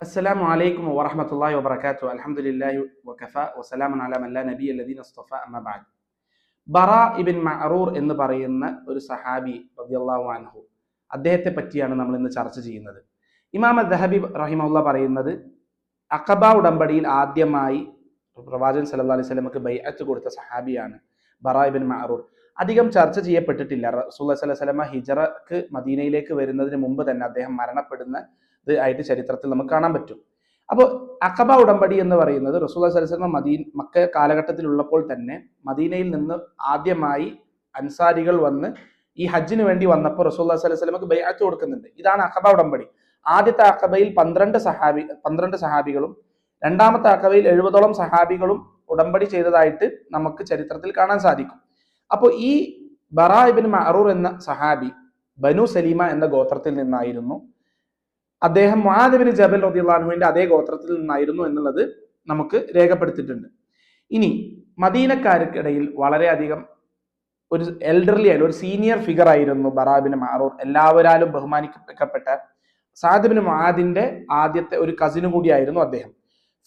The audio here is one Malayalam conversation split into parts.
السلام عليكم ورحمة الله وبركاته الحمد لله وكفى وسلام على من لا نبي الذين اصطفى أما بعد ബറ ഇബിൻ മഅറൂർ എന്ന് പറയുന്ന ഒരു സഹാബി റളിയല്ലാഹു അൻഹു അദ്ദേഹത്തെ പറ്റിയാണ് നമ്മൾ ഇന്ന് ചർച്ച ചെയ്യുന്നത് ഇമാം ദഹബി റഹിമുള്ള പറയുന്നത് അഖബ ഉടമ്പടിയിൽ ആദ്യമായി പ്രവാചകൻ സല്ലല്ലാഹു അലൈഹി വസല്ലമക്ക് ബൈഅത്ത് കൊടുത്ത സഹാബിയാണ് ബറ ഇബിൻ മഅറൂർ അധികം ചർച്ച ചെയ്യപ്പെട്ടിട്ടില്ല. സ്വല്ലല്ലാഹു അലൈഹി വസല്ലമ ഹിജറക്ക് മദീനയിലേക്ക് വരുന്നതിന് മുമ്പ് തന്നെ അദ്ദേഹം മരണപ്പെടുന്ന ആയിട്ട് ചരിത്രത്തിൽ നമുക്ക് കാണാൻ പറ്റും. അപ്പോൾ അഖബ ഉടമ്പടി എന്ന് പറയുന്നത് റസൂൽ സലസലമ മദീൻ മക്ക കാലഘട്ടത്തിലുള്ളപ്പോൾ തന്നെ മദീനയിൽ നിന്ന് ആദ്യമായി അൻസാരികൾ വന്ന് ഈ ഹജ്ജിന് വേണ്ടി വന്നപ്പോൾ റസൂൽ സ്വലമക്ക് ബൈഅത്ത് കൊടുക്കുന്നുണ്ട്. ഇതാണ് അഖബ ഉടമ്പടി. ആദ്യത്തെ അഖബയിൽ പന്ത്രണ്ട് സഹാബി പന്ത്രണ്ട് സഹാബികളും രണ്ടാമത്തെ അഖബയിൽ എഴുപതോളം സഹാബികളും ഉടമ്പടി ചെയ്തതായിട്ട് നമുക്ക് ചരിത്രത്തിൽ കാണാൻ സാധിക്കും. അപ്പോൾ ഈ ബറാ ഇബിൻ മഅറൂർ എന്ന സഹാബി ബനു സലീമ എന്ന ഗോത്രത്തിൽ നിന്നായിരുന്നു. അദ്ദേഹം മഹാദബിന് ജബൽ റദിയുള്ളാഹുവിന്റെ അതേ ഗോത്രത്തിൽ നിന്നായിരുന്നു എന്നുള്ളത് നമുക്ക് രേഖപ്പെടുത്തിയിട്ടുണ്ട്. ഇനി മദീനക്കാർക്കിടയിൽ വളരെയധികം ഒരു എൽഡർലി ആയാലും ഒരു സീനിയർ ഫിഗർ ആയിരുന്നു ബറാബിന് മാറൂർ എല്ലാവരാലും ബഹുമാനിക്കപ്പെട്ട സാദിബിന് മുആദിന്റെ ആദ്യത്തെ ഒരു കസിന് കൂടിയായിരുന്നു അദ്ദേഹം.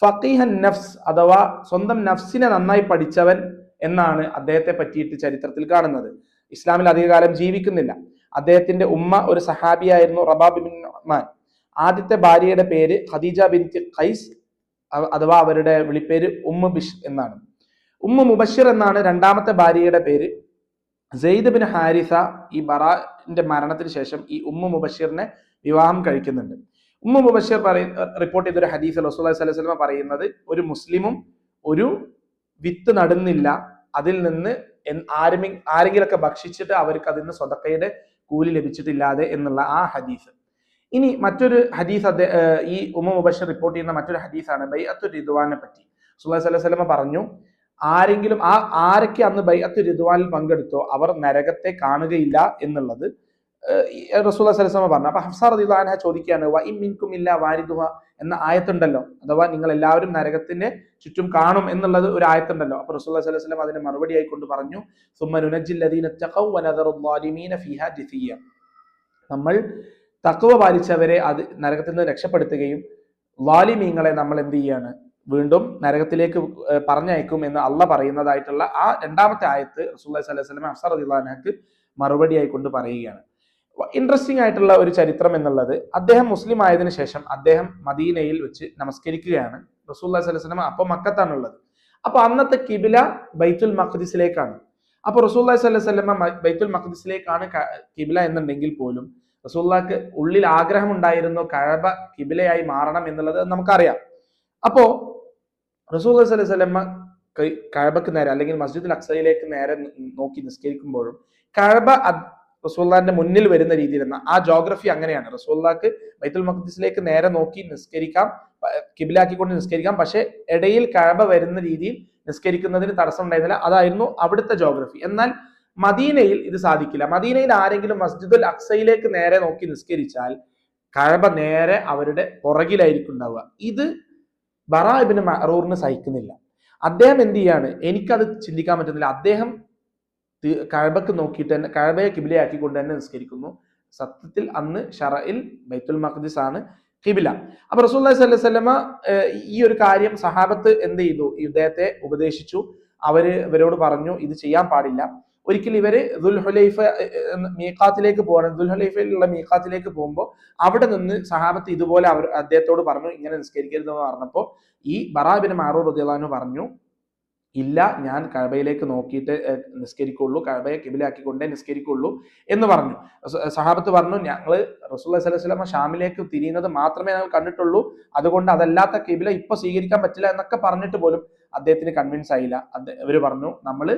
ഫക്കീഹൻ നഫ്സ് അഥവാ സ്വന്തം നഫ്സിനെ നന്നായി പഠിച്ചവൻ എന്നാണ് അദ്ദേഹത്തെ പറ്റിയിട്ട് ചരിത്രത്തിൽ കാണുന്നത്. ഇസ്ലാമിൽ അധികകാലം ജീവിക്കുന്നില്ല. അദ്ദേഹത്തിന്റെ ഉമ്മ ഒരു സഹാബിയായിരുന്നു റബാബ് ബിൻ ഉമാൻ ആദ്യത്തെ ഭാര്യയുടെ പേര് ഖദീജ ബിൻ ഖൈസ് അഥവാ അവരുടെ വിളിപ്പേര് ഉമ്മ ബിഷ് എന്നാണ്. ഉമ്മ മുബഷിർ എന്നാണ് രണ്ടാമത്തെ ഭാര്യയുടെ പേര്. സെയ്ദ് ബിൻ ഹാരിസ ഈ ബറാന്റെ മരണത്തിന് ശേഷം ഈ ഉമ്മ മുബഷിറിനെ വിവാഹം കഴിക്കുന്നുണ്ട്. ഉമ്മ മുബഷിർ പറയ റിപ്പോർട്ട് ചെയ്തൊരു ഹദീസ് റസൂൽ സ്വലമ പറയുന്നത് ഒരു മുസ്ലിമും ഒരു വിത്ത് നടുന്നില്ല. അതിൽ നിന്ന് ആരും ആരെങ്കിലൊക്കെ ഭക്ഷിച്ചിട്ട് അവർക്ക് അതിൽ നിന്ന് സ്വതക്കയുടെ കൂലി ലഭിച്ചിട്ടില്ലാതെ എന്നുള്ള ആ ഹദീസ്. ഇനി മറ്റൊരു ഹദീസ് ഈ ഉമ മുബഷർ റിപ്പോർട്ട് ചെയ്യുന്ന മറ്റൊരു ഹദീസാണ് ബൈഅത്തു റിദ്വാനെ പറ്റി. സുല്ലാ സ്വലമ പറഞ്ഞു ആരെങ്കിലും ആ ആരൊക്കെ അന്ന് ബൈഅത്തു റിദ്വാനിൽ പങ്കെടുത്തോ അവർ നരകത്തെ കാണുകയില്ല എന്നുള്ളത് റസൂൽ സലസമ പറഞ്ഞു. അപ്പൊ ഹഫ്സാർ അദിദാന ചോദിക്കുകയാണ് വ മിൻകും ഇല്ല വാരിദുഹ എന്ന ആയത്തുണ്ടല്ലോ. അഥവാ നിങ്ങൾ എല്ലാവരും നരകത്തിന്റെ ചുറ്റും കാണും എന്നുള്ളത് ഒരു ആയത്തുണ്ടല്ലോ. അപ്പൊ റസൂൽ സലഹ് വസ്ലം അതിന് മറുപടി ആയിക്കൊണ്ട് പറഞ്ഞു നമ്മൾ തക്കവ പാലിച്ചവരെ അത് നരകത്തിൽ നിന്ന് രക്ഷപ്പെടുത്തുകയും വാലിമീങ്ങളെ നമ്മൾ എന്ത് ചെയ്യാണ്? വീണ്ടും നരകത്തിലേക്ക് പറഞ്ഞയക്കും എന്ന് അള്ള പറയുന്നതായിട്ടുള്ള ആ രണ്ടാമത്തെ ആയത്ത് റസൂല്ലാ സ്വലൈഹി സ്വലം അഫ്സർ അദിള്ളാനക്ക് മറുപടിയായി കൊണ്ട് പറയുകയാണ്. ഇൻട്രസ്റ്റിംഗ് ആയിട്ടുള്ള ഒരു ചരിത്രം എന്നുള്ളത് അദ്ദേഹം മുസ്ലിം ആയതിനു ശേഷം അദ്ദേഹം മദീനയിൽ വെച്ച് നമസ്കരിക്കുകയാണ്. റസൂല്ലാ സ്വലം അപ്പൊ മക്കത്താണുള്ളത്. അപ്പൊ അന്നത്തെ കിബില ബൈത്തുൽ മഖ്ദിസിലേക്കാണ്. അപ്പൊ റസൂല്ലാ സ്വലമ ബൈത്തുൽ മഖ്ദിസിലേക്കാണ് കിബില എന്നുണ്ടെങ്കിൽ പോലും റസൂല്ലാക്ക് ഉള്ളിൽ ആഗ്രഹം ഉണ്ടായിരുന്നു കഴബ കിബിലയായി മാറണം എന്നുള്ളത് നമുക്കറിയാം. അപ്പോ റസൂൽ അലൈഹി സ്വലമ്മ കഴബക്ക് നേരെ അല്ലെങ്കിൽ മസ്ജിദുൽ അക്സയിലേക്ക് നേരെ നോക്കി നിസ്കരിക്കുമ്പോഴും കഴബ റസൂല്ലാന്റെ മുന്നിൽ വരുന്ന രീതിയിൽ ആ ജോഗ്രഫി അങ്ങനെയാണ്. റസൂല്ലാക്ക് ബൈത്തുൽ മഖ്ദിസിലേക്ക് നേരെ നോക്കി നിസ്കരിക്കാം കിബിലാക്കിക്കൊണ്ട് നിസ്കരിക്കാം. പക്ഷെ ഇടയിൽ കഴബ വരുന്ന രീതിയിൽ നിസ്കരിക്കുന്നതിന് തടസ്സം ഉണ്ടായിരുന്നില്ല. അതായിരുന്നു അവിടുത്തെ ജോഗ്രഫി എന്നാൽ മദീനയിൽ ഇത് സാധിക്കില്ല. മദീനയിൽ ആരെങ്കിലും മസ്ജിദുൽ അക്സയിലേക്ക് നേരെ നോക്കി നിസ്കരിച്ചാൽ കഴബ നേരെ അവരുടെ പുറകിലായിരിക്കും ഉണ്ടാവുക. ഇത് ബറാബിന് മറൂറിന് സഹിക്കുന്നില്ല. അദ്ദേഹം എന്ത് ചെയ്യാണ്? എനിക്കത് ചിന്തിക്കാൻ പറ്റുന്നില്ല. അദ്ദേഹം കഴബക്ക് നോക്കിയിട്ട് തന്നെ കഴബയെ കിബിലയാക്കിക്കൊണ്ട് തന്നെ നിസ്കരിക്കുന്നു. സത്യത്തിൽ അന്ന് ഷറയിൽ ബൈത്തുൽ മഖ്ദിസ് ആണ് കിബില. അപ്പൊ റസൂൽ അലൈഹി സ്വലമ ഈ ഒരു കാര്യം സഹാബത്ത് എന്ത് ചെയ്തു? ഇദ്ദേഹത്തെ ഉപദേശിച്ചു. അവർ ഇവരോട് പറഞ്ഞു ഇത് ചെയ്യാൻ പാടില്ല. ഒരിക്കൽ ഇവർ ദുൽഹുലൈഫ മീഖാത്തിലേക്ക് പോകണം ദുൽഹുലൈഫയിലുള്ള മീഖാത്തിലേക്ക് പോകുമ്പോൾ അവിടെ നിന്ന് സഹാബത്ത് ഇതുപോലെ അവർ അദ്ദേഹത്തോട് പറഞ്ഞു ഇങ്ങനെ നിസ്കരിക്കരുതെന്ന് പറഞ്ഞപ്പോൾ ഈ ബറാബിന് മാറൂർ റദിയാനു പറഞ്ഞു ഇല്ല ഞാൻ കഴബയിലേക്ക് നോക്കിയിട്ട് നിസ്കരിക്കുള്ളൂ കഴബയെ കിബിലാക്കിക്കൊണ്ടേ നിസ്കരിക്കുള്ളൂ എന്ന് പറഞ്ഞു. സഹാബത്ത് പറഞ്ഞു ഞങ്ങൾ റസൂൽ അലൈഹി സ്വലമ ഷാമിലേക്ക് തിരിയുന്നത് മാത്രമേ ഞങ്ങൾ കണ്ടിട്ടുള്ളൂ. അതുകൊണ്ട് അതല്ലാത്ത കിബില ഇപ്പൊ സ്വീകരിക്കാൻ പറ്റില്ല എന്നൊക്കെ പറഞ്ഞിട്ട് പോലും അദ്ദേഹത്തിന് കൺവിൻസ് ആയില്ല. അവർ പറഞ്ഞു നമ്മൾ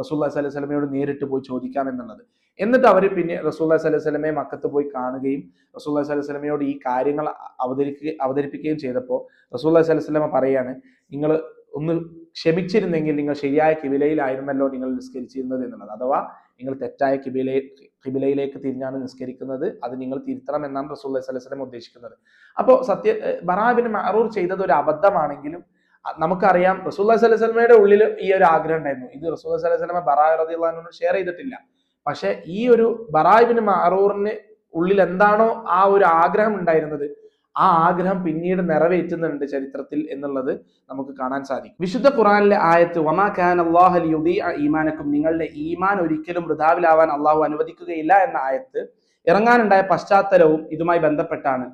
റസൂല്ലാ സ്വലൈഹി സ്വലമയോട് നേരിട്ട് പോയി ചോദിക്കാം എന്നുള്ളത്. എന്നിട്ട് അവർ പിന്നെ റസൂല്ലാ സ്വലൈഹി സ്വലമയെ മക്കത്ത് പോയി കാണുകയും റസൂല്ലാ സ്വലൈഹി സ്വലമയോട് ഈ കാര്യങ്ങൾ അവതരിക്കുക അവതരിപ്പിക്കുകയും ചെയ്തപ്പോൾ റസൂല്ലാ സ്വലൈഹി സ്വലമ പറയാണ് നിങ്ങൾ ഒന്ന് ക്ഷമിച്ചിരുന്നെങ്കിൽ നിങ്ങൾ ശരിയായ കിബിലയിലായിരുന്നല്ലോ നിങ്ങൾ നിസ്കരിച്ചിരുന്നത് എന്നുള്ളത്. അഥവാ നിങ്ങൾ തെറ്റായ കിബിലെ കിബിലയിലേക്ക് തിരിഞ്ഞാണ് നിസ്കരിക്കുന്നത് അത് നിങ്ങൾ തിരുത്തണം എന്നാണ് റസൂൽ അലൈഹി സ്വലം ഉദ്ദേശിക്കുന്നത്. അപ്പോൾ സത്യ ബറാബിന് മറൂർ ചെയ്തത് ഒരു അബദ്ധമാണെങ്കിലും നമുക്കറിയാം റസൂല്ലാ സ്വലൈഹി സ്വലമയുടെ ഉള്ളിൽ ഈ ഒരു ആഗ്രഹം ഉണ്ടായിരുന്നു. ഇത് റസൂൽ അലൈഹി സ്വലമ ബറാ റദിയുള്ളഹാനോട് ഷെയർ ചെയ്തിട്ടില്ല. പക്ഷേ ഈ ഒരു ബറാബിന് മറൂറിന് ഉള്ളിൽ എന്താണോ ആ ഒരു ആഗ്രഹം ഉണ്ടായിരുന്നത് ആ ആഗ്രഹം പിന്നീട് നിറവേറ്റുന്നുണ്ട് ചരിത്രത്തിൽ എന്നുള്ളത് നമുക്ക് കാണാൻ സാധിക്കും. വിശുദ്ധ ഖുറാനിലെ ആയത്ത് വമാ ഖാൻ അള്ളാഹു ഈമാനക്കും നിങ്ങളുടെ ഈമാൻ ഒരിക്കലും വൃതാവിലാവാൻ അള്ളാഹു അനുവദിക്കുകയില്ല എന്ന ആയത്ത് ഇറങ്ങാനുണ്ടായ പശ്ചാത്തലവും ഇതുമായി ബന്ധപ്പെട്ടാണ്.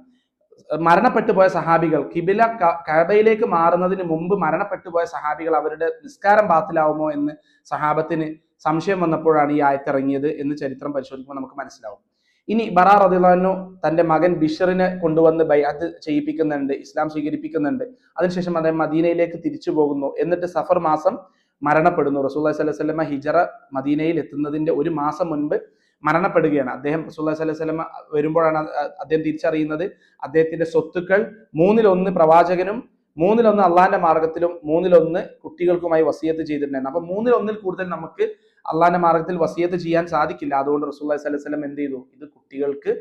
മരണപ്പെട്ടു പോയ സഹാബികൾ കിബില കഅബയിലേക്ക് മാറുന്നതിന് മുമ്പ് മരണപ്പെട്ടു പോയ സഹാബികൾ അവരുടെ നിസ്കാരം ബാത്തിലാവുമോ എന്ന് സഹാബത്തിന് സംശയം വന്നപ്പോഴാണ് ഈ ആയത്തിറങ്ങിയത് എന്ന് ചരിത്രം പരിശോധിക്കുമ്പോൾ നമുക്ക് മനസ്സിലാവും. ഇനി ബറാ റദിലാനു തന്റെ മകൻ ബിഷറിനെ കൊണ്ടുവന്ന് ബൈഅത്ത് ചെയ്യിപ്പിക്കുന്നുണ്ട് ഇസ്ലാം സ്വീകരിപ്പിക്കുന്നുണ്ട്. അതിനുശേഷം അദ്ദേഹം മദീനയിലേക്ക് തിരിച്ചു പോകുന്നു. എന്നിട്ട് സഫർ മാസം മരണപ്പെടുന്നു. റസൂല്ലി സ്വലൈഹി സ്വലമ ഹിജറ മദീനയിൽ എത്തുന്നതിന്റെ ഒരു മാസം മുൻപ് മരണപ്പെടുകയാണ്. അദ്ദേഹം റസൂല്ലി സ്വലൈഹി സ്വലമ വരുമ്പോഴാണ് അദ്ദേഹം തിരിച്ചറിയുന്നത് അദ്ദേഹത്തിന്റെ സ്വത്തുക്കൾ മൂന്നിലൊന്ന് പ്രവാചകനും മൂന്നിലൊന്ന് അള്ളാന്റെ മാർഗത്തിലും മൂന്നിലൊന്ന് കുട്ടികൾക്കുമായി വസിയത്ത് ചെയ്തിട്ടുണ്ടായിരുന്നു. അപ്പൊ മൂന്നിലൊന്നിൽ കൂടുതൽ നമുക്ക് അള്ളാന്റെ മാർഗത്തിൽ വസിയത്ത് ചെയ്യാൻ സാധിക്കില്ല. അതുകൊണ്ട് റസൂള്ളി അലൈഹി സ്വലം എന്ത് ചെയ്തു? ഇത് കുട്ടികൾക്ക്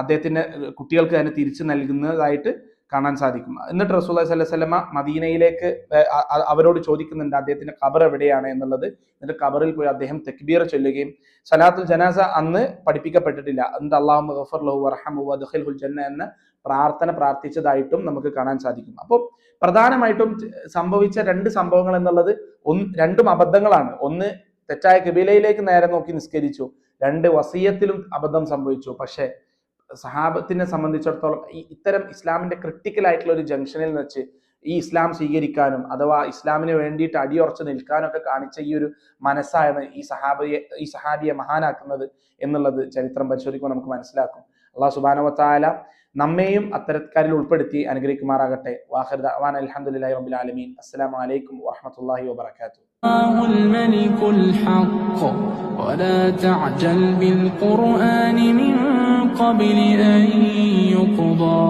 അദ്ദേഹത്തിന് കുട്ടികൾക്ക് തന്നെ തിരിച്ചു നൽകുന്നതായിട്ട് കാണാൻ സാധിക്കും. എന്നിട്ട് റസൂള്ളി അലൈഹി സ്വലമ മദീനയിലേക്ക് അവരോട് ചോദിക്കുന്നുണ്ട് അദ്ദേഹത്തിന്റെ ഖബർ എവിടെയാണ് എന്നുള്ളത്. എന്നിട്ട് ഖബറിൽ പോയി അദ്ദേഹം തെക്ബീർ ചൊല്ലുകയും സലാത്തുൽ ജനാസ അന്ന് പഠിപ്പിക്കപ്പെട്ടിട്ടില്ല. എന്ത് അള്ളാഹു ഗഫർ ലഹു വർഹമു ജന്ന എന്ന പ്രാർത്ഥന പ്രാർത്ഥിച്ചതായിട്ടും നമുക്ക് കാണാൻ സാധിക്കും. അപ്പോൾ പ്രധാനമായിട്ടും സംഭവിച്ച രണ്ട് സംഭവങ്ങൾ എന്നുള്ളത് ഒന്ന് രണ്ടും അബദ്ധങ്ങളാണ്. ഒന്ന് തെറ്റായ കബീലയിലേക്ക് നേരെ നോക്കി നിസ്കരിച്ചു. രണ്ട് വസീയത്തിലും അബദ്ധം സംഭവിച്ചു. പക്ഷേ സഹാബത്തിനെ സംബന്ധിച്ചിടത്തോളം ഈ ഇത്തരം ഇസ്ലാമിന്റെ ക്രിട്ടിക്കൽ ആയിട്ടുള്ള ഒരു ജംഗ്ഷനിൽ വെച്ച് ഈ ഇസ്ലാം സ്വീകരിക്കാനും അഥവാ ഇസ്ലാമിന് വേണ്ടിയിട്ട് അടിയുറച്ച് നിൽക്കാനൊക്കെ കാണിച്ച ഈ ഒരു മനസ്സാണ് ഈ സഹാബിയെ ഈ സഹാബിയെ മഹാനാക്കുന്നത് എന്നുള്ളത് ചരിത്രം പരിശോധിക്കുമ്പോൾ നമുക്ക് മനസ്സിലാക്കും. അള്ളാഹു സുബാനവത്താല നമ്മെയും അത്തരക്കാരിൽ ഉൾപ്പെടുത്തി അനുഗ്രഹിക്കുമാറാകട്ടെ വാഹിർ ദഅവാൻ അൽഹംദുലില്ലാഹി റബ്ബിൽ ആലമീൻ അസ്സലാമു അലൈക്കും വറഹ്മത്തുള്ളാഹി വബറകാതുഹു الملك الحق ولا تعجل بالقرآن من قبل أن يقضى